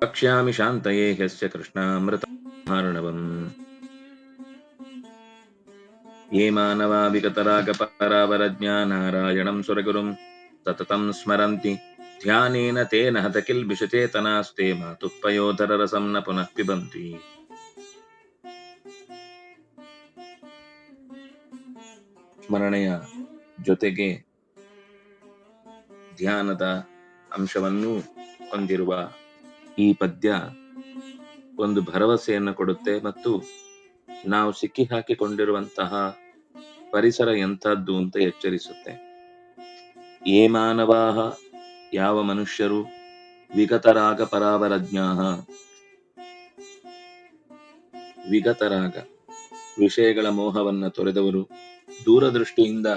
वक्ष्यामि शान्तये ह्यस्य कृष्णामृतमार्णवम् ये मानवा विगतरागपरावरज्ञानारायणं सुरगुरुं सततं स्मरन्ति ध्यानेन तेन हतकिल्बिषचेतनास्ते मातुः पयोधररसं न पुनः पिबन्ति ಸ್ಮರಣೆಯ ಜೊತೆಗೆ ಧ್ಯಾನದ ಅಂಶವನ್ನೂ ಹೊಂದಿರುವ ಈ ಪದ್ಯ ಒಂದು ಭರವಸೆಯನ್ನು ಕೊಡುತ್ತೆ ಮತ್ತು ನಾವು ಸಿಕ್ಕಿ ಹಾಕಿಕೊಂಡಿರುವಂತಹ ಪರಿಸರ ಎಂಥದ್ದು ಅಂತ ಎಚ್ಚರಿಸುತ್ತೆ. ಏ ಮಾನವಾಹ, ಯಾವ ಮನುಷ್ಯರು ವಿಗತರಾಗ ಪರಾವರಜ್ಞ ವಿಗತರಾಗ, ವಿಷಯಗಳ ಮೋಹವನ್ನ ತೊರೆದವರು ದೂರದೃಷ್ಟಿಯಿಂದ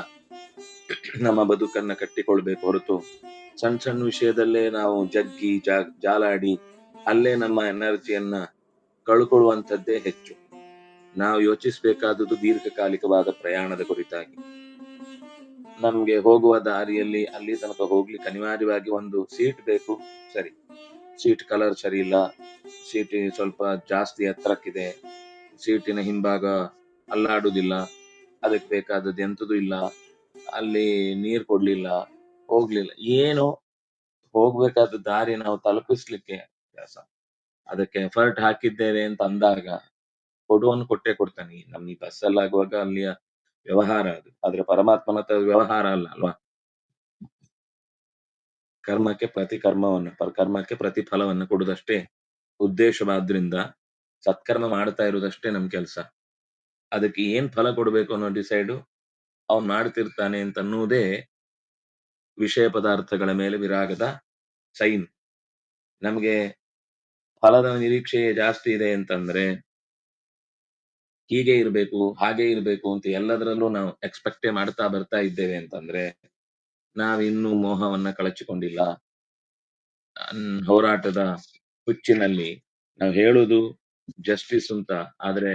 ನಮ್ಮ ಬದುಕನ್ನ ಕಟ್ಟಿಕೊಳ್ಬೇಕು ಹೊರತು ಸಣ್ಣ ಸಣ್ಣ ವಿಷಯದಲ್ಲೇ ನಾವು ಜಗ್ಗಿ ಜಾಲಾಡಿ ಅಲ್ಲೇ ನಮ್ಮ ಎನರ್ಜಿಯನ್ನ ಕಳ್ಕೊಳ್ಳುವಂಥದ್ದೇ ಹೆಚ್ಚು. ನಾವು ಯೋಚಿಸಬೇಕಾದದ್ದು ದೀರ್ಘಕಾಲಿಕವಾದ ಪ್ರಯಾಣದ ಕುರಿತಾಗಿ. ನಮ್ಗೆ ಹೋಗುವ ದಾರಿಯಲ್ಲಿ ಅಲ್ಲಿ ತನಕ ಹೋಗ್ಲಿಕ್ಕೆ ಅನಿವಾರ್ಯವಾಗಿ ಒಂದು ಸೀಟ್ ಬೇಕು, ಸರಿ. ಸೀಟ್ ಕಲರ್ ಸರಿ ಇಲ್ಲ ಸೀಟ್ ಸ್ವಲ್ಪ ಜಾಸ್ತಿ ಎತ್ತರಕ್ಕಿದೆ, ಸೀಟಿನ ಹಿಂಭಾಗ ಅಲ್ಲಾಡುದಿಲ್ಲ ಅದಕ್ಕೆ ಬೇಕಾದದ್ದು ಎಂತದೂ ಇಲ್ಲ, ಅಲ್ಲಿ ನೀರ್ ಕೊಡ್ಲಿಲ್ಲ, ಹೋಗ್ಲಿಲ್ಲ. ಏನು ಹೋಗ್ಬೇಕಾದ ದಾರಿ ನಾವು ತಲುಪಿಸ್ಲಿಕ್ಕೆ ಕೆಲಸ ಅದಕ್ಕೆ ಎಫರ್ಟ್ ಹಾಕಿದ್ದೇವೆ ಅಂತ ಅಂದಾಗ ಕೊಡುವನು ಕೊಟ್ಟೆ ಕೊಡ್ತಾನೆ. ನಮ್ ಈ ಬಸ್ಸಲ್ಲಿ ಆಗುವಾಗ ಅಲ್ಲಿಯ ವ್ಯವಹಾರ ಅದು. ಆದ್ರೆ ಪರಮಾತ್ಮನ ವ್ಯವಹಾರ ಅಲ್ಲ ಅಲ್ವಾ? ಕರ್ಮಕ್ಕೆ ಪ್ರತಿ ಕರ್ಮವನ್ನು ಕರ್ಮಕ್ಕೆ ಪ್ರತಿ ಫಲವನ್ನು ಕೊಡುದಷ್ಟೇ ಉದ್ದೇಶವಾದ್ರಿಂದ ಸತ್ಕರ್ಮ ಮಾಡ್ತಾ ಇರುವುದಷ್ಟೇ ನಮ್ ಕೆಲಸ. ಅದಕ್ಕೆ ಏನ್ ಫಲ ಕೊಡ್ಬೇಕು ಅನ್ನೋ ಡಿಸೈಡ್ ಅವ್ನ್ ಮಾಡ್ತಿರ್ತಾನೆ ಅಂತ ಅನ್ನುವುದೇ ವಿಷಯ ಪದಾರ್ಥಗಳ ಮೇಲೆ ವಿರಾಗದ ಸೈನ್. ನಮ್ಗೆ ಫಲದ ನಿರೀಕ್ಷೆ ಜಾಸ್ತಿ ಇದೆ ಅಂತಂದ್ರೆ ಹೀಗೆ ಇರ್ಬೇಕು, ಹಾಗೆ ಇರ್ಬೇಕು ಅಂತ ಎಲ್ಲದರಲ್ಲೂ ನಾವು ಎಕ್ಸ್ಪೆಕ್ಟೇ ಮಾಡ್ತಾ ಬರ್ತಾ ಇದ್ದೇವೆ ಅಂತಂದ್ರೆ ನಾವಿನ್ನೂ ಮೋಹವನ್ನ ಕಳಚಿಕೊಂಡಿಲ್ಲ. ಹೋರಾಟದ ಹುಚ್ಚಿನಲ್ಲಿ ನಾವು ಹೇಳುದು ಜಸ್ಟಿಸ್ ಅಂತ, ಆದ್ರೆ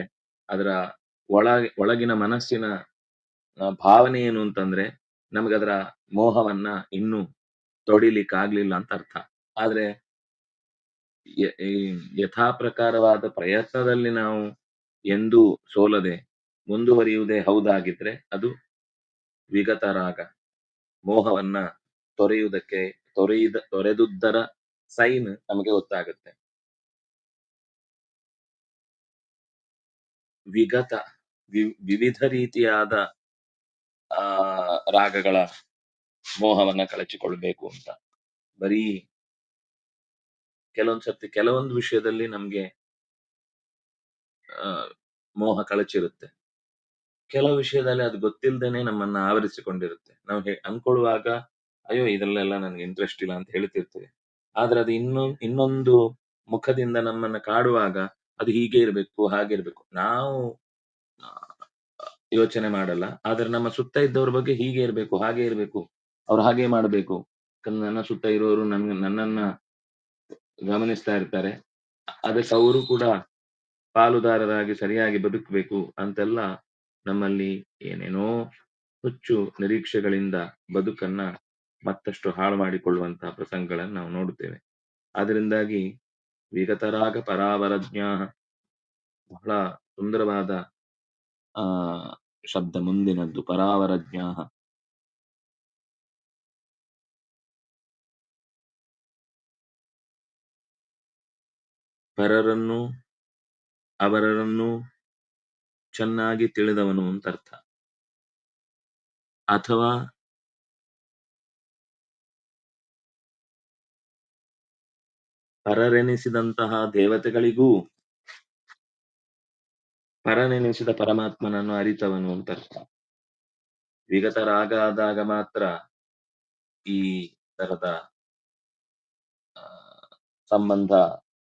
ಅದರ ಒಳ ಒಳಗಿನ ಮನಸ್ಸಿನ ಭಾವನೆ ಏನು ಅಂತಂದ್ರೆ ನಮಗದರ ಮೋಹವನ್ನ ಇನ್ನೂ ತೊಡಿಲಿಕ್ಕಾಗ್ಲಿಲ್ಲ ಅಂತ ಅರ್ಥ. ಆದ್ರೆ ಯಥಾ ಪ್ರಕಾರವಾದ ಪ್ರಯತ್ನದಲ್ಲಿ ನಾವು ಎಂದೂ ಸೋಲದೆ ಮುಂದುವರಿಯುವುದೇ ಹೌದಾಗಿದ್ರೆ ಅದು ವಿಗತ ರಾಗ. ಮೋಹವನ್ನ ತೊರೆಯುವುದಕ್ಕೆ, ತೊರೆಯುದ, ತೊರೆದುದ್ದರ ಸೈನ್ ನಮಗೆ ಗೊತ್ತಾಗುತ್ತೆ. ವಿಗತ ವಿವಿಧ ರೀತಿಯಾದ, ಆ, ರಾಗಗಳ ಮೋಹವನ್ನ ಕಳಚಿಕೊಳ್ಬೇಕು ಅಂತ. ಬರೀ ಕೆಲವೊಂದ್ ಸರ್ತಿ ಕೆಲವೊಂದು ವಿಷಯದಲ್ಲಿ ನಮ್ಗೆ, ಆ, ಮೋಹ ಕಳಚಿರುತ್ತೆ. ಕೆಲವು ವಿಷಯದಲ್ಲಿ ಅದು ಗೊತ್ತಿಲ್ಲದೇನೆ ನಮ್ಮನ್ನ ಆವರಿಸಿಕೊಂಡಿರುತ್ತೆ. ನಾವು ಅನ್ಕೊಳ್ಳುವಾಗ, ಅಯ್ಯೋ, ಇದರಲ್ಲೆಲ್ಲ ನನ್ಗೆ ಇಂಟ್ರೆಸ್ಟ್ ಇಲ್ಲ ಅಂತ ಹೇಳ್ತಿರ್ತೇವೆ. ಆದ್ರೆ ಅದು ಇನ್ನೊ, ಇನ್ನೊಂದು ಮುಖದಿಂದ ನಮ್ಮನ್ನ ಕಾಡುವಾಗ ಅದು ಹೀಗೆ ಇರ್ಬೇಕು, ಹಾಗೆ ಇರ್ಬೇಕು. ನಾವು ಯೋಚನೆ ಮಾಡಲ್ಲ. ಆದ್ರೆ ನಮ್ಮ ಸುತ್ತ ಇದ್ದವ್ರ ಬಗ್ಗೆ ಹೀಗೆ ಇರ್ಬೇಕು, ಹಾಗೆ ಇರ್ಬೇಕು. ಅವ್ರು ಹಾಗೆ ಮಾಡ್ಬೇಕು. ನನ್ನ ಸುತ್ತ ಇರೋರು ನನ್ ನನ್ನನ್ನ ಗಮನಿಸ್ತಾ ಇರ್ತಾರೆ. ಅದಕ್ಕೆ ಅವರು ಕೂಡ ಪಾಲುದಾರರಾಗಿ ಸರಿಯಾಗಿ ಬದುಕಬೇಕು ಅಂತೆಲ್ಲ ನಮ್ಮಲ್ಲಿ ಏನೇನೋ ಹುಚ್ಚು ನಿರೀಕ್ಷೆಗಳಿಂದ ಬದುಕನ್ನ ಮತ್ತಷ್ಟು ಹಾಳು ಮಾಡಿಕೊಳ್ಳುವಂತಹ ಪ್ರಸಂಗಗಳನ್ನು ನಾವು ನೋಡುತ್ತೇವೆ. ಅದರಿಂದಾಗಿ ವಿಗತರಾಗ ಪರಾವರಜ್ಞ ಬಹಳ ಸುಂದರವಾದ, ಆ, ಶಬ್ದ ಮುಂದಿನದ್ದು ಪರಾವರಜ್ಞ ಪರರನ್ನು ಅವರನ್ನು ಚೆನ್ನಾಗಿ ತಿಳಿದವನು ಅಂತ ಅರ್ಥ. ಅಥವಾ ಪರರೆನಿಸಿದಂತಹ ದೇವತೆಗಳಿಗೂ ಪರನೆನಿಸಿದ ಪರಮಾತ್ಮನನ್ನು ಅರಿತವನು ಅಂತ ಅರ್ಥ. ವಿಗತರಾಗ ಆದಾಗ ಮಾತ್ರ ಈ ತರದ ಸಂಬಂಧ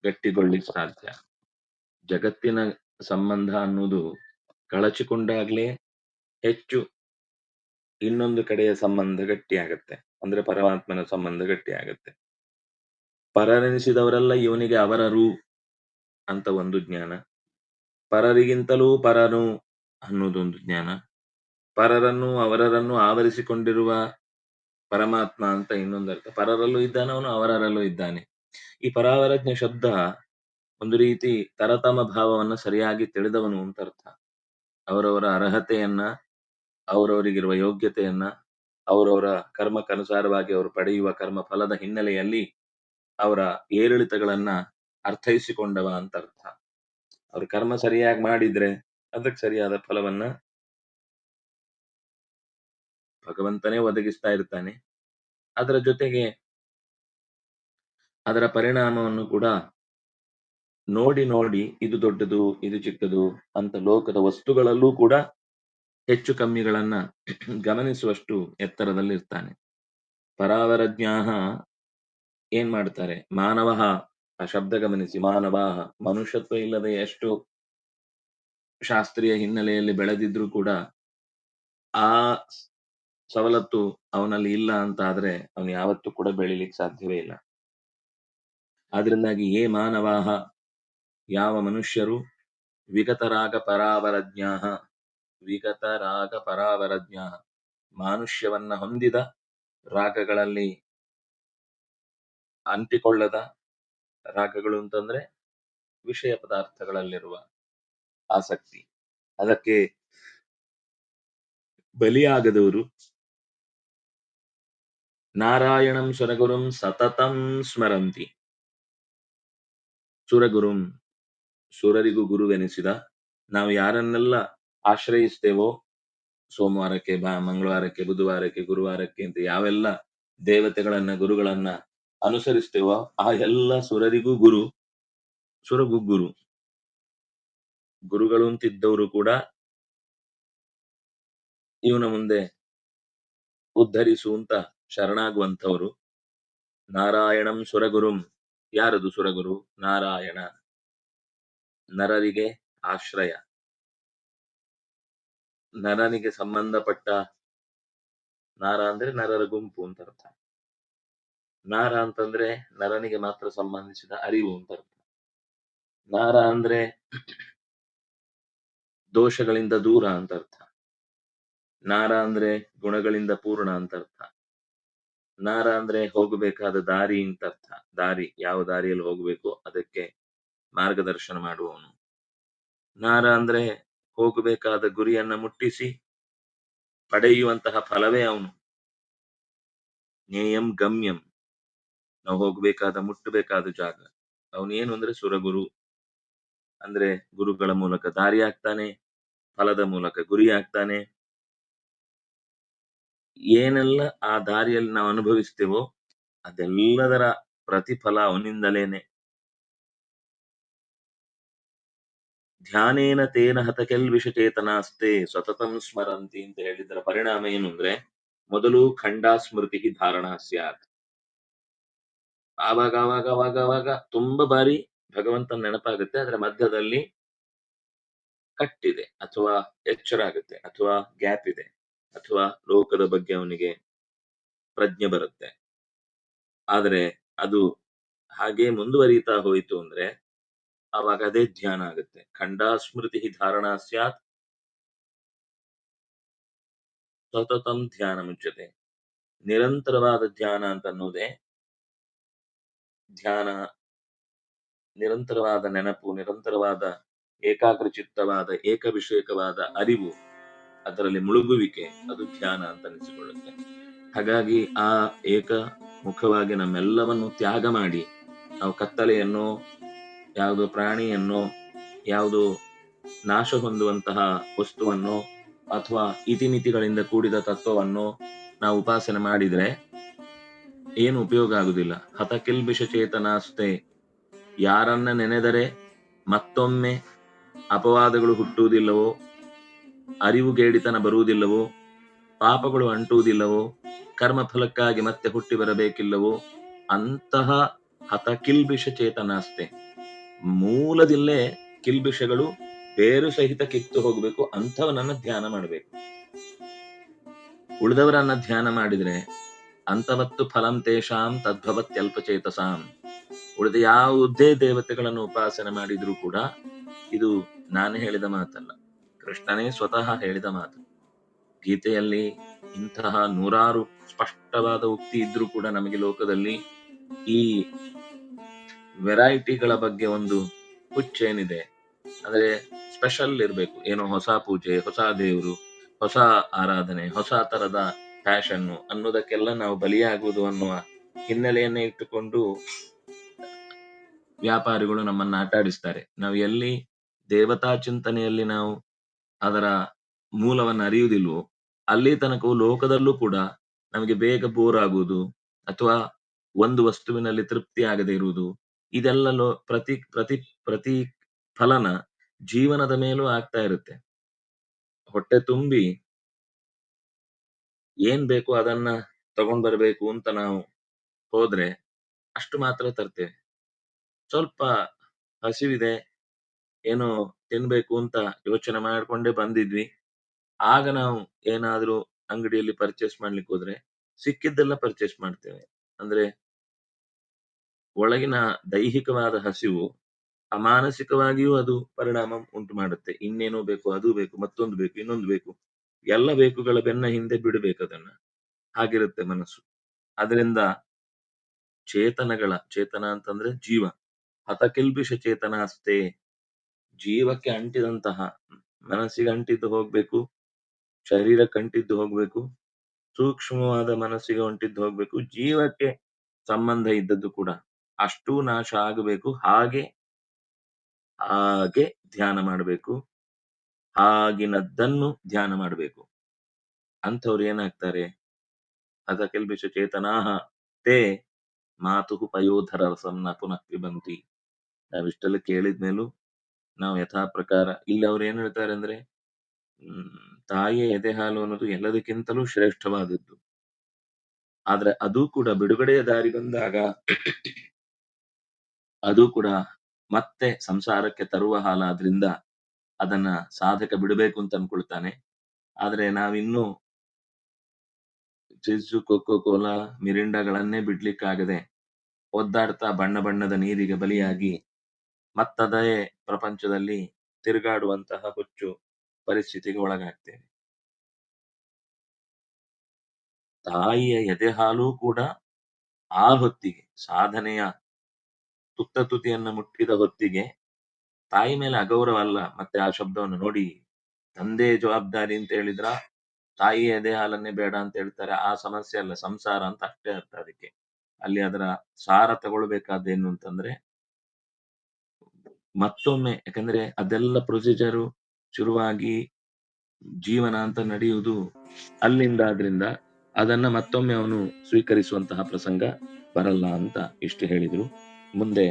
ಗಟ್ಟಿಗೊಳ್ಳಿಕ್ ಸಾಧ್ಯ. ಜಗತ್ತಿನ ಸಂಬಂಧ ಅನ್ನೋದು ಕಳಚಿಕೊಂಡಾಗ್ಲೇ ಹೆಚ್ಚು ಇನ್ನೊಂದು ಕಡೆಯ ಸಂಬಂಧ ಗಟ್ಟಿಯಾಗತ್ತೆ. ಅಂದ್ರೆ ಪರಮಾತ್ಮನ ಸಂಬಂಧ ಗಟ್ಟಿಯಾಗತ್ತೆ. ಪರರೆನಿಸಿದವರೆಲ್ಲ ಇವನಿಗೆ ಅವರರು ಅಂತ ಒಂದು ಜ್ಞಾನ. ಪರರಿಗಿಂತಲೂ ಪರನು ಅನ್ನೋದೊಂದು ಜ್ಞಾನ. ಪರರನ್ನು ಅವರರನ್ನು ಆವರಿಸಿಕೊಂಡಿರುವ ಪರಮಾತ್ಮ ಅಂತ ಇನ್ನೊಂದು ಅರ್ಥ ಪರರಲ್ಲೂ ಇದ್ದಾನೆ ಅವನು ಅವರರಲ್ಲೂ ಇದ್ದಾನೆ. ಈ ಪರಾವರಜ್ಞ ಶಬ್ದ ಒಂದು ರೀತಿ ತರತಮ ಭಾವವನ್ನ ಸರಿಯಾಗಿ ತಿಳಿದವನು ಅಂತ ಅರ್ಥ. ಅವರವರ ಅರ್ಹತೆಯನ್ನ, ಅವರವರಿಗಿರುವ ಯೋಗ್ಯತೆಯನ್ನ, ಅವರವರ ಕರ್ಮಕ್ಕನುಸಾರವಾಗಿ ಅವರು ಪಡೆಯುವ ಕರ್ಮ ಫಲದ ಹಿನ್ನೆಲೆಯಲ್ಲಿ ಅವರ ಏರಿಳಿತಗಳನ್ನ ಅರ್ಥೈಸಿಕೊಂಡವ ಅಂತ ಅರ್ಥ. ಅವ್ರ ಕರ್ಮ ಸರಿಯಾಗಿ ಮಾಡಿದ್ರೆ ಅದಕ್ಕೆ ಸರಿಯಾದ ಫಲವನ್ನ ಭಗವಂತನೇ ಒದಗಿಸ್ತಾ ಇರ್ತಾನೆ. ಅದರ ಜೊತೆಗೆ ಅದರ ಪರಿಣಾಮವನ್ನು ಕೂಡ ನೋಡಿ ನೋಡಿ ಇದು ದೊಡ್ಡದು, ಇದು ಚಿಕ್ಕದು ಅಂತ ಲೋಕದ ವಸ್ತುಗಳಲ್ಲೂ ಕೂಡ ಹೆಚ್ಚು ಕಮ್ಮಿಗಳನ್ನ ಗಮನಿಸುವಷ್ಟು ಎತ್ತರದಲ್ಲಿರ್ತಾನೆ. ಪರಾವರಜ್ಞಾಹ ಏನ್ ಮಾಡ್ತಾರೆ? ಮಾನವ ಆ ಶಬ್ದ ಗಮನಿಸಿ ಮಾನವ ಮನುಷ್ಯತ್ವ ಇಲ್ಲದೆ ಎಷ್ಟು ಶಾಸ್ತ್ರೀಯ ಹಿನ್ನೆಲೆಯಲ್ಲಿ ಬೆಳೆದಿದ್ರು ಕೂಡ ಆ ಸವಲತ್ತು ಅವನಲ್ಲಿ ಇಲ್ಲ ಅಂತ ಆದ್ರೆ ಅವನು ಯಾವತ್ತೂ ಕೂಡ ಬೆಳಿಲಿಕ್ಕೆ ಸಾಧ್ಯವೇ ಇಲ್ಲ. ಆದ್ರಿಂದಾಗಿ ಏ ಮಾನವಾಹ, ಯಾವ ಮನುಷ್ಯರು ವಿಗತರಾಗ ಪರಾವರಜ್ಞಾಹ, ವಿಗತರಾಗ ಪರಾವರಜ್ಞ ಮಾನುಷ್ಯವನ್ನ ಹೊಂದಿದ ರಾಗಗಳಲ್ಲಿ ಅಂಟಿಕೊಳ್ಳದ ರಾಗಗಳು ಅಂತಂದ್ರೆ ವಿಷಯ ಪದಾರ್ಥಗಳಲ್ಲಿರುವ ಆಸಕ್ತಿ. ಅದಕ್ಕೆ ಬಲಿಯಾಗದವರು ನಾರಾಯಣಂ ಸ್ವರಗುರುಂ ಸತತಂ ಸ್ಮರಂತಿ. ಸುರಗುರುಂ, ಸುರರಿಗೂ ಗುರುವೆನಿಸಿದ. ನಾವು ಯಾರನ್ನೆಲ್ಲ ಆಶ್ರಯಿಸ್ತೇವೋ ಸೋಮವಾರಕ್ಕೆ ಬಾ, ಮಂಗಳವಾರಕ್ಕೆ, ಬುಧವಾರಕ್ಕೆ, ಗುರುವಾರಕ್ಕೆ ಅಂತ ಯಾವೆಲ್ಲ ದೇವತೆಗಳನ್ನ, ಗುರುಗಳನ್ನ ಅನುಸರಿಸ್ತೇವೋ ಆ ಎಲ್ಲ ಸುರರಿಗೂ ಗುರು, ಸುರಗೂ ಗುರು. ಗುರುಗಳು ಅಂತಿದ್ದವರು ಕೂಡ ಇವನ ಮುಂದೆ ಉದ್ಧರಿಸು ಅಂತ ಶರಣಾಗುವಂಥವ್ರು. ನಾರಾಯಣಂ ಸುರಗುರುಂ. ಯಾರದು ಸುರಗುರು? ನಾರಾಯಣ. ನರರಿಗೆ ಆಶ್ರಯ. ನರನಿಗೆ ಸಂಬಂಧಪಟ್ಟ ನಾರ ಅಂದ್ರೆ ನರರ ಗುಂಪು ಅಂತ ಅರ್ಥ. ನಾರ ಅಂತಂದ್ರೆ ನರನಿಗೆ ಮಾತ್ರ ಸಂಬಂಧಿಸಿದ ಅರಿವು ಅಂತ ಅರ್ಥ. ನಾರ ಅಂದ್ರೆ ದೋಷಗಳಿಂದ ದೂರ ಅಂತ ಅರ್ಥ. ನಾರ ಅಂದ್ರೆ ಗುಣಗಳಿಂದ ಪೂರ್ಣ ಅಂತ ಅರ್ಥ. ನಾರ ಅಂದ್ರೆ ಹೋಗಬೇಕಾದ ದಾರಿ ಅಂತ ಅರ್ಥ ದಾರಿ ಯಾವ ದಾರಿಯಲ್ಲಿ ಹೋಗಬೇಕು? ಅದಕ್ಕೆ ಮಾರ್ಗದರ್ಶನ ಮಾಡುವವನು. ನಾರ ಅಂದ್ರೆ ಹೋಗಬೇಕಾದ ಗುರಿಯನ್ನ ಮುಟ್ಟಿಸಿ ಪಡೆಯುವಂತಹ ಫಲವೇ ಅವನು. ನೇಯಂ ಗಮ್ಯಂ. ನಾವು ಹೋಗಬೇಕಾದ, ಮುಟ್ಟಬೇಕಾದ ಜಾಗ. ಅವನೇನು ಅಂದ್ರೆ ಸುರಗುರು. ಅಂದ್ರೆ ಗುರುಗಳ ಮೂಲಕ ದಾರಿ ಆಗ್ತಾನೆ, ಫಲದ ಮೂಲಕ ಗುರಿ ಆಗ್ತಾನೆ. ಏನೆಲ್ಲ ಆ ದಾರಿಯಲ್ಲಿ ನಾವು ಅನುಭವಿಸ್ತೇವೋ ಅದೆಲ್ಲದರ ಪ್ರತಿಫಲ ಅವನಿಂದಲೇನೆ. ಧ್ಯಾನೇನ ತೇನ ಹತಕೆಲ್ವಿಷ ಚೇತನಾಸ್ತೆ ಸತತಂ ಸ್ಮರಂತಿ ಅಂತ ಹೇಳಿದ್ರ ಪರಿಣಾಮ ಏನು ಅಂದ್ರೆ ಮೊದಲು ಖಂಡಾ ಸ್ಮೃತಿ ಧಾರಣಾ ಸ್ಯಾತ್. ಆವಾಗ ಆವಾಗ ಆವಾಗ ಆವಾಗ ತುಂಬಾ ಬಾರಿ ಭಗವಂತನ ನೆನಪಾಗುತ್ತೆ ಅದರ ಮಧ್ಯದಲ್ಲಿ ಕಟ್ಟಿದೆ ಅಥವಾ ಎಚ್ಚರ ಆಗುತ್ತೆ ಅಥವಾ ಗ್ಯಾಪ್ ಇದೆ. ಅಥವಾ ಲೋಕದ ಬಗ್ಗೆ ಅವನಿಗೆ ಪ್ರಜ್ಞೆ ಬರುತ್ತೆ. ಆದರೆ ಅದು ಹಾಗೆ ಮುಂದುವರಿತಾ ಹೋಯಿತು ಅಂದ್ರೆ ಅವಾಗ ಅದೇ ಧ್ಯಾನ ಆಗುತ್ತೆ. ಖಂಡಾ ಸ್ಮೃತಿ ಧಾರಣಾ ಸ್ಯಾತ್ ಸತತಂ ಧ್ಯಾನ ಮುಚ್ಚತೆ ನಿರಂತರವಾದ ಧ್ಯಾನ ಅಂತ ಅನ್ನೋದೇ ಧ್ಯಾನ, ನಿರಂತರವಾದ ನೆನಪು, ನಿರಂತರವಾದ ಏಕಾಗ್ರಚಿತ್ತವಾದ ಏಕವಿಷಯಕವಾದ ಅರಿವು. ಅದರಲ್ಲಿ ಮುಳುಗುವಿಕೆ, ಅದು ಧ್ಯಾನ ಅಂತ ಅನಿಸಿಕೊಳ್ಳುತ್ತೆ. ಹಾಗಾಗಿ ಆ ಏಕ ಮುಖವಾಗಿ ನಮ್ಮೆಲ್ಲವನ್ನು ತ್ಯಾಗ ಮಾಡಿ, ನಾವು ಕತ್ತಲೆಯನ್ನು, ಯಾವುದು ಪ್ರಾಣಿಯನ್ನು, ಯಾವುದು ನಾಶ ಹೊಂದುವಂತಹ ವಸ್ತುವನ್ನು ಅಥವಾ ಇತಿಮಿತಿಗಳಿಂದ ಕೂಡಿದ ತತ್ವವನ್ನು ನಾವು ಉಪಾಸನೆ ಮಾಡಿದ್ರೆ ಏನು ಉಪಯೋಗ ಆಗುದಿಲ್ಲ. ಹತಕಿಲ್ಬಿಷ ಚೇತನಾಸ್ತೆ. ಯಾರನ್ನ ನೆನೆದರೆ ಮತ್ತೊಮ್ಮೆ ಅಪವಾದಗಳು ಹುಟ್ಟುವುದಿಲ್ಲವೋ ಅರಿವುಗೇಡಿತನ ಬರುವುದಿಲ್ಲವೋ? ಪಾಪಗಳು ಅಂಟುವುದಿಲ್ಲವೋ? ಕರ್ಮ ಫಲಕ್ಕಾಗಿ ಮತ್ತೆ ಹುಟ್ಟಿ ಬರಬೇಕಿಲ್ಲವೋ? ಅಂತಹ ಹತ ಕಿಲ್ಬಿಷ ಚೇತನಾಸ್ತೆ. ಮೂಲದಿಲ್ಲೇ ಕಿಲ್ಬಿಷಗಳು ಬೇರು ಸಹಿತ ಕಿತ್ತು ಹೋಗಬೇಕು. ಅಂಥವನನ್ನ ಧ್ಯಾನ ಮಾಡಬೇಕು. ಉಳಿದವರನ್ನ ಧ್ಯಾನ ಮಾಡಿದ್ರೆ ಅಂತವತ್ತು ಫಲಂ ತೇಷಾಂ ತದ್ಭವತ್ಯಲ್ಪಚೇತಸಾಂ ಉಳಿದ ಯಾವುದೇ ದೇವತೆಗಳನ್ನು ಉಪಾಸನೆ ಮಾಡಿದ್ರೂ ಕೂಡ ಇದು ನಾನು ಹೇಳಿದ ಮಾತಲ್ಲ. ಕೃಷ್ಣನೇ ಸ್ವತಃ ಹೇಳಿದ ಮಾತು. ಗೀತೆಯಲ್ಲಿ ಇಂತಹ ನೂರಾರು ಸ್ಪಷ್ಟವಾದ ಉಕ್ತಿ ಇದ್ರೂ ಕೂಡ ನಮಗೆ ಲೋಕದಲ್ಲಿ ಈ ವೆರೈಟಿಗಳ ಬಗ್ಗೆ ಒಂದು ಹುಚ್ಚೇನಿದೆ. ಅಂದ್ರೆ ಸ್ಪೆಷಲ್ ಇರಬೇಕು. ಏನೋ ಹೊಸ ಪೂಜೆ, ಹೊಸ ದೇವರು, ಹೊಸ ಆರಾಧನೆ, ಹೊಸ ತರದ ಫ್ಯಾಷನ್ನು ಅನ್ನೋದಕ್ಕೆಲ್ಲ ನಾವು ಬಲಿಯಾಗುವುದು ಅನ್ನುವ ಹಿನ್ನೆಲೆಯನ್ನೇ ಇಟ್ಟುಕೊಂಡು ವ್ಯಾಪಾರಿಗಳು ನಮ್ಮನ್ನ ಆಟಾಡಿಸ್ತಾರೆ. ನಾವು ಎಲ್ಲಿ ದೇವತಾ ಚಿಂತನೆಯಲ್ಲಿ ನಾವು ಅದರ ಮೂಲವನ್ನು ಅರಿಯುವುದಿಲ್ವೋ, ಅಲ್ಲಿ ತನಕವು ಲೋಕದಲ್ಲೂ ಕೂಡ ನಮಗೆ ಬೇಗ ಬೋರ್ ಆಗುವುದು ಅಥವಾ ಒಂದು ವಸ್ತುವಿನಲ್ಲಿ ತೃಪ್ತಿ ಆಗದೆ ಇರುವುದು, ಇದೆಲ್ಲ ಲೋ, ಪ್ರತಿ ಪ್ರತಿ ಪ್ರತಿ ಫಲನ ಜೀವನದ ಮೇಲೂ ಆಗ್ತಾ ಇರುತ್ತೆ. ಹೊಟ್ಟೆ ತುಂಬಿ ಏನ್ ಬೇಕು ಅದನ್ನ ತಗೊಂಡ್ ಬರಬೇಕು ಅಂತ ನಾವು ಹೋದ್ರೆ ಅಷ್ಟು ಮಾತ್ರ ತರ್ತೇವೆ. ಸ್ವಲ್ಪ ಹಸಿವಿದೆ ಏನೋ ತಿನ್ಬೇಕು ಅಂತ ಯೋಚನೆ ಮಾಡ್ಕೊಂಡೇ ಬಂದಿದ್ವಿ. ಆಗ ನಾವು ಏನಾದ್ರೂ ಅಂಗಡಿಯಲ್ಲಿ ಪರ್ಚೇಸ್ ಮಾಡ್ಲಿಕ್ಕೆ ಹೋದ್ರೆ ಸಿಕ್ಕಿದ್ದೆಲ್ಲ ಪರ್ಚೇಸ್ ಮಾಡ್ತೇವೆ. ಅಂದ್ರೆ ಒಳಗಿನ ದೈಹಿಕವಾದ ಹಸಿವು, ಅಮಾನಸಿಕವಾಗಿಯೂ ಮಾನಸಿಕವಾಗಿಯೂ ಅದು ಪರಿಣಾಮ ಉಂಟು ಮಾಡುತ್ತೆ. ಇನ್ನೇನೋ ಬೇಕು, ಅದು ಬೇಕು, ಮತ್ತೊಂದು ಬೇಕು, ಇನ್ನೊಂದು ಬೇಕು. ಎಲ್ಲ ಬೇಕುಗಳ ಬೆನ್ನ ಹಿಂದೆ ಬಿಡಬೇಕು ಅದನ್ನ. ಹಾಗಿರುತ್ತೆ ಮನಸ್ಸು. ಅದರಿಂದ ಚೇತನಗಳ, ಚೇತನ ಅಂತಂದ್ರೆ ಜೀವ. ಹತಕಿಲ್ಬಿಷ ಚೇತನ ಅಷ್ಟೇ ಜೀವಕ್ಕೆ ಅಂಟಿದಂತಹ ಮನಸ್ಸಿಗೆ ಅಂಟಿದ್ದು ಹೋಗ್ಬೇಕು ಶರೀರಕ್ಕೆ ಅಂಟಿದ್ದು ಹೋಗ್ಬೇಕು, ಸೂಕ್ಷ್ಮವಾದ ಮನಸ್ಸಿಗೆ ಅಂಟಿದ್ದು ಹೋಗ್ಬೇಕು, ಜೀವಕ್ಕೆ ಸಂಬಂಧ ಇದ್ದದ್ದು ಕೂಡ ಅಷ್ಟೂ ನಾಶ ಆಗಬೇಕು. ಹಾಗೆ ಹಾಗೆ ಧ್ಯಾನ ಮಾಡಬೇಕು. ಆಗಿನದ್ದನ್ನು ಧ್ಯಾನ ಮಾಡಬೇಕು. ಅಂಥವ್ರು ಏನಾಗ್ತಾರೆ? ಅದ ಕೆಲ್ಬಿಷ ಚೇತನಾಹ ತೇ ಮಾತು ಪಯೋಧರ ರಸಂನ ಪುನಃ ಬಂತಿ ನಾವಿಷ್ಟೆಲ್ಲ ಕೇಳಿದ್ಮೇಲೂ ನಾವು ಯಥಾ ಪ್ರಕಾರ, ಇಲ್ಲಿ ಅವ್ರು ಏನ್ ಹೇಳ್ತಾರೆ ಅಂದ್ರೆ, ಹ್ಮ್, ತಾಯಿಯ ಎದೆ ಹಾಲು ಅನ್ನೋದು ಎಲ್ಲದಕ್ಕಿಂತಲೂ ಶ್ರೇಷ್ಠವಾದದ್ದು. ಆದ್ರೆ ಅದು ಕೂಡ ಬಿಡುಗಡೆಯ ದಾರಿ ಬಂದಾಗ, ಅದು ಕೂಡ ಮತ್ತೆ ಸಂಸಾರಕ್ಕೆ ತರುವ ಹಾಲಾದ್ರಿಂದ ಅದನ್ನ ಸಾಧಕ ಬಿಡಬೇಕು ಅಂತ ಅನ್ಕೊಳ್ತಾನೆ. ಆದ್ರೆ ನಾವಿನ್ನೂ ಚಿಜು ಕೊಕ್ಕೋ, ಕೋಲಾ, ಮಿರಿಂಡಗಳನ್ನೇ ಬಿಡ್ಲಿಕ್ಕಾಗದೆ ಒದ್ದಾಡ್ತಾ ಬಣ್ಣ ಬಣ್ಣದ ನೀರಿಗೆ ಬಲಿಯಾಗಿ ಮತ್ತದೇ ಪ್ರಪಂಚದಲ್ಲಿ ತಿರುಗಾಡುವಂತಹ ಹುಚ್ಚು ಪರಿಸ್ಥಿತಿಗೆ ಒಳಗಾಗ್ತೇವೆ ತಾಯಿಯ ಎದೆಹಾಲು ಕೂಡ ಆ ಹೊತ್ತಿಗೆ, ಸಾಧನೆಯ ತುತ್ತ ತುತಿಯನ್ನು ಮುಟ್ಟಿದ ಹೊತ್ತಿಗೆ ತಾಯಿ ಮೇಲೆ ಅಗೌರವ ಅಲ್ಲ, ಮತ್ತೆ ಆ ಶಬ್ದವನ್ನು ನೋಡಿ ತಂದೆ ಜವಾಬ್ದಾರಿ ಅಂತ ಹೇಳಿದ್ರ? ತಾಯಿ ಎದೆ ಹಾಲನ್ನೇ ಬೇಡ ಅಂತ ಹೇಳ್ತಾರೆ, ಆ ಸಮಸ್ಯೆ ಅಲ್ಲ, ಸಂಸಾರ ಅಂತ ಅಷ್ಟೇ ಅರ್ಥ ಅದಕ್ಕೆ. ಅಲ್ಲಿ ಅದರ ಸಾರ ತಗೊಳ್ಬೇಕಾದ್ದೇನು ಅಂತಂದ್ರೆ ಮತ್ತೊಮ್ಮೆ, ಯಾಕಂದ್ರೆ ಅದೆಲ್ಲ ಪ್ರೊಸೀಜರು ಶುರುವಾಗಿ ಜೀವನ ಅಂತ ನಡೆಯುವುದು ಅಲ್ಲಿಂದ ಆದ್ರಿಂದ ಅದನ್ನ ಮತ್ತೊಮ್ಮೆ ಅವನು ಸ್ವೀಕರಿಸುವಂತಹ ಪ್ರಸಂಗ ಬರಲ್ಲ ಅಂತ ಇಷ್ಟು ಹೇಳಿದ್ರು. ಮುಂದೆ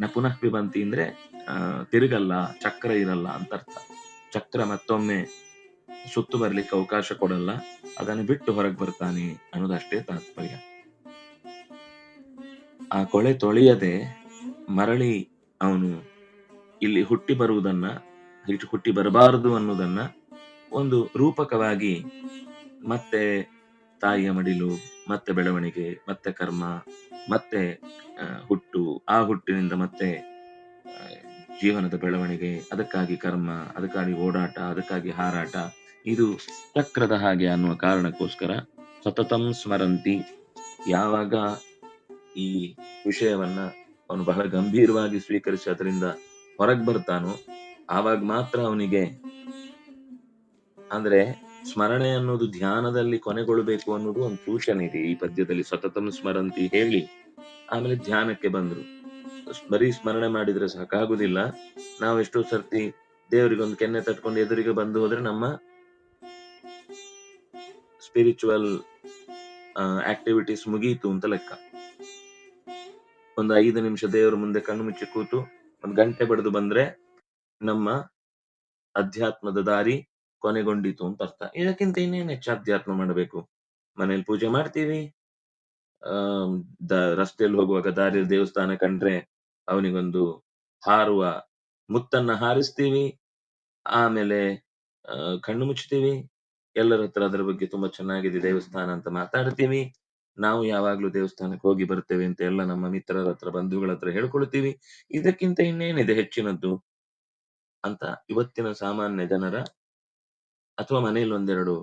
ನ ಪುನಃ ಪಿಬಂತಿ ಅಂದ್ರೆ ತಿರುಗಲ್ಲ, ಚಕ್ರ ಇರಲ್ಲ ಅಂತ ಅರ್ಥ. ಚಕ್ರ ಮತ್ತೊಮ್ಮೆ ಸುತ್ತು ಬರ್ಲಿಕ್ಕೆ ಅವಕಾಶ ಕೊಡಲ್ಲ. ಅದನ್ನು ಬಿಟ್ಟು ಹೊರಗೆ ಬರ್ತಾನೆ ಅನ್ನೋದಷ್ಟೇ ತಾತ್ಪರ್ಯ. ಆ ಕೊಳೆ ತೊಳೆಯದೆ ಮರಳಿ ಅವನು ಇಲ್ಲಿ ಹುಟ್ಟಿ ಬರುವುದನ್ನ ಹುಟ್ಟಿ ಬರಬಾರದು ಅನ್ನೋದನ್ನ ಒಂದು ರೂಪಕವಾಗಿ ಮತ್ತೆ ತಾಯಿಯ ಮಡಿಲು, ಮತ್ತೆ ಬೆಳವಣಿಗೆ, ಮತ್ತೆ ಕರ್ಮ, ಮತ್ತೆ ಹುಟ್ಟು, ಆ ಹುಟ್ಟಿನಿಂದ ಮತ್ತೆ ಜೀವನದ ಬೆಳವಣಿಗೆ, ಅದಕ್ಕಾಗಿ ಕರ್ಮ, ಅದಕ್ಕಾಗಿ ಓಡಾಟ, ಅದಕ್ಕಾಗಿ ಹಾರಾಟ, ಇದು ಚಕ್ರದ ಹಾಗೆ ಅನ್ನುವ ಕಾರಣಕ್ಕೋಸ್ಕರ ಸತತಂ ಸ್ಮರಂತಿ. ಯಾವಾಗ ಈ ವಿಷಯವನ್ನ ಅವನು ಬಹಳ ಗಂಭೀರವಾಗಿ ಸ್ವೀಕರಿಸಿ ಅದರಿಂದ ಹೊರಗೆ ಬರ್ತಾನೋ. ಆವಾಗ ಮಾತ್ರ ಅವನಿಗೆ ಅಂದ್ರೆ ಸ್ಮರಣೆ ಅನ್ನೋದು ಧ್ಯಾನದಲ್ಲಿ ಕೊನೆಗೊಳ್ಳಬೇಕು ಅನ್ನೋದು ಒಂದು ಸೂಚನೆ ಇದೆ. ಈ ಪದ್ಯದಲ್ಲಿ ಸತತಂ ಸ್ಮರಂತಿ ಹೇಳಿ ಆಮೇಲೆ ಧ್ಯಾನಕ್ಕೆ ಬಂದ್ರು. ಬರೀ ಸ್ಮರಣೆ ಮಾಡಿದ್ರೆ ಸಾಕಾಗುದಿಲ್ಲ. ನಾವು ಎಷ್ಟೋ ಸರ್ತಿ ದೇವರಿಗೆ ಒಂದು ಕೆನ್ನೆ ತಟ್ಕೊಂಡು ಎದುರಿಗೆ ಬಂದು ಹೋದ್ರೆ ನಮ್ಮ ಸ್ಪಿರಿಚುವಲ್ ಆಕ್ಟಿವಿಟೀಸ್ ಮುಗೀತು ಅಂತ ಲೆಕ್ಕ. ಒಂದು ಐದು ನಿಮಿಷ ದೇವರ ಮುಂದೆ ಕಣ್ಣು ಮುಚ್ಚಿ ಕೂತು ಒಂದು ಗಂಟೆ ಬಡಿದು ಬಂದ್ರೆ ನಮ್ಮ ಅಧ್ಯಾತ್ಮದ ದಾರಿ ಕೊನೆಗೊಂಡಿತು ಅಂತ ಅರ್ಥ. ಇದಕ್ಕಿಂತ ಇನ್ನೇನು ಹೆಚ್ಚು ಅಧ್ಯಾತ್ಮ ಮಾಡಬೇಕು? ಮನೇಲಿ ಪೂಜೆ ಮಾಡ್ತೀವಿ. ಆ ರಸ್ತೆಯಲ್ಲಿ ಹೋಗುವಾಗ ದಾರಿ ದೇವಸ್ಥಾನ ಕಂಡ್ರೆ ಅವನಿಗೊಂದು ಹಾರುವ ಮುತ್ತನ್ನ ಹಾರಿಸ್ತೀವಿ. ಆಮೇಲೆ ಕಣ್ಣು ಮುಚ್ಚುತ್ತೀವಿ. ಎಲ್ಲರ ಹತ್ರ ಅದರ ಬಗ್ಗೆ ತುಂಬಾ ಚೆನ್ನಾಗಿದೆ ದೇವಸ್ಥಾನ ಅಂತ ಮಾತಾಡ್ತೀವಿ. ನಾವು ಯಾವಾಗ್ಲೂ ದೇವಸ್ಥಾನಕ್ಕೆ ಹೋಗಿ ಬರ್ತೇವೆ ಅಂತ ಎಲ್ಲ ನಮ್ಮ ಮಿತ್ರರ ಹತ್ರ, ಬಂಧುಗಳ ಹತ್ರ ಹೇಳ್ಕೊಳ್ತೀವಿ. ಇದಕ್ಕಿಂತ ಇನ್ನೇನಿದೆ ಹೆಚ್ಚಿನದ್ದು? ಅಂತ ಇವತ್ತಿನ ಸಾಮಾನ್ಯ ಜನರ ಅಥವಾ ಮನೆಯಲ್ಲಿ ಒಂದೆರಡು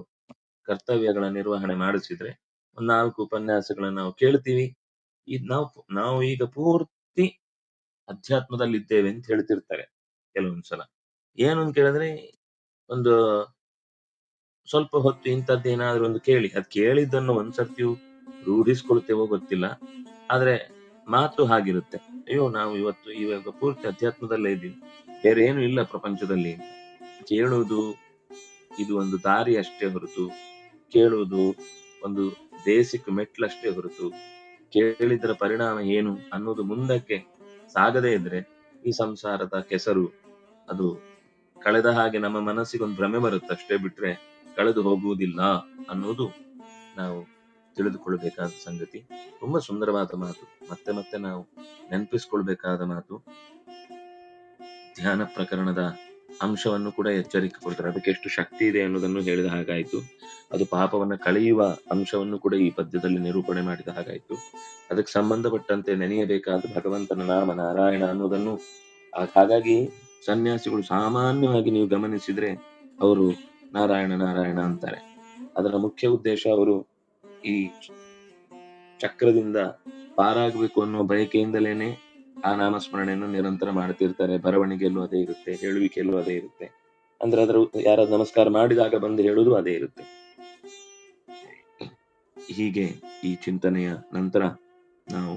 ಕರ್ತವ್ಯಗಳ ನಿರ್ವಹಣೆ ಮಾಡಿಸಿದ್ರೆ ಒಂದ್ ನಾಲ್ಕು ಉಪನ್ಯಾಸಗಳನ್ನ ನಾವು ಕೇಳ್ತೀವಿ. ಇದ್ ನಾವು ನಾವು ಈಗ ಪೂರ್ತಿ ಅಧ್ಯಾತ್ಮದಲ್ಲಿದ್ದೇವೆ ಅಂತ ಹೇಳ್ತಿರ್ತಾರೆ ಕೆಲವೊಂದ್ಸಲ ಏನು ಅಂತ ಕೇಳಿದ್ರೆ ಒಂದು ಸ್ವಲ್ಪ ಹೊತ್ತು ಇಂಥದ್ದೇನಾದ್ರೂ ಒಂದು ಕೇಳಿ. ಅದ್ ಕೇಳಿದ್ದನ್ನು ಒಂದ್ಸರ್ತಿಯು ರೂಢಿಸ್ಕೊಳ್ತೇವೋ ಗೊತ್ತಿಲ್ಲ. ಆದ್ರೆ ಮಾತು ಹಾಗಿರುತ್ತೆ. ಅಯ್ಯೋ, ನಾವು ಇವತ್ತು ಇವಾಗ ಪೂರ್ತಿ ಅಧ್ಯಾತ್ಮದಲ್ಲೇ ಇದ್ದೀವಿ. ಬೇರೆ ಏನು ಇಲ್ಲ ಪ್ರಪಂಚದಲ್ಲಿ ಕೇಳುವುದು ಇದು ಒಂದು ದಾರಿ ಅಷ್ಟೇ ಹೊರತು, ಕೇಳುವುದು ಒಂದು ದೇಸಿಕ್ ಮೆಟ್ಲಷ್ಟೇ ಹೊರತು, ಕೇಳಿದ್ರ ಪರಿಣಾಮ ಏನು ಅನ್ನೋದು ಮುಂದಕ್ಕೆ ಸಾಗದೇ ಇದ್ರೆ ಈ ಸಂಸಾರದ ಕೆಸರು ಅದು ಕಳೆದ ಹಾಗೆ ನಮ್ಮ ಮನಸ್ಸಿಗೆ ಒಂದು ಭ್ರಮೆ ಬರುತ್ತೆ. ಅಷ್ಟೇ ಬಿಟ್ರೆ ಕಳೆದು ಹೋಗುವುದಿಲ್ಲ ಅನ್ನೋದು ನಾವು ತಿಳಿದುಕೊಳ್ಬೇಕಾದ ಸಂಗತಿ. ತುಂಬಾ ಸುಂದರವಾದ ಮಾತು. ಮತ್ತೆ ಮತ್ತೆ ನಾವು ನೆನಪಿಸ್ಕೊಳ್ಬೇಕಾದ ಮಾತು. ಧ್ಯಾನ ಪ್ರಕರಣದ ಅಂಶವನ್ನು ಕೂಡ ಎಚ್ಚರಿಕೆ ಕೊಡ್ತಾರೆ. ಅದಕ್ಕೆ ಎಷ್ಟು ಶಕ್ತಿ ಇದೆ ಅನ್ನೋದನ್ನು ಹೇಳಿದ ಹಾಗಾಯ್ತು. ಅದು ಪಾಪವನ್ನ ಕಳೆಯುವ ಅಂಶವನ್ನು ಕೂಡ ಈ ಪದ್ಯದಲ್ಲಿ ನಿರೂಪಣೆ ಮಾಡಿದ ಹಾಗಾಯ್ತು. ಅದಕ್ಕೆ ಸಂಬಂಧಪಟ್ಟಂತೆ ನೆನೆಯಬೇಕಾದ ಭಗವಂತನ ನಾಮ ನಾರಾಯಣ ಅನ್ನೋದನ್ನು ಹಾಗಾಗಿ ಸನ್ಯಾಸಿಗಳು ಸಾಮಾನ್ಯವಾಗಿ ನೀವು ಗಮನಿಸಿದ್ರೆ ಅವರು ನಾರಾಯಣ ನಾರಾಯಣ ಅಂತಾರೆ. ಅದರ ಮುಖ್ಯ ಉದ್ದೇಶ ಅವರು ಈ ಚಕ್ರದಿಂದ ಪಾರಾಗಬೇಕು ಅನ್ನೋ ಬಯಕೆಯಿಂದಲೇನೆ ಆ ನಾಮಸ್ಮರಣೆಯನ್ನು ನಿರಂತರ ಮಾಡ್ತಿರ್ತಾರೆ. ಬರವಣಿಗೆಯಲ್ಲೂ ಅದೇ ಇರುತ್ತೆ, ಹೇಳುವಿಕೆಯಲ್ಲೂ ಅದೇ ಇರುತ್ತೆ. ಅಂದ್ರೆ ಅದರ ಯಾರ ನಮಸ್ಕಾರ ಮಾಡಿದಾಗ ಬಂದು ಹೇಳುವುದು ಅದೇ ಇರುತ್ತೆ. ಹೀಗೆ ಈ ಚಿಂತನೆಯ ನಂತರ ನಾವು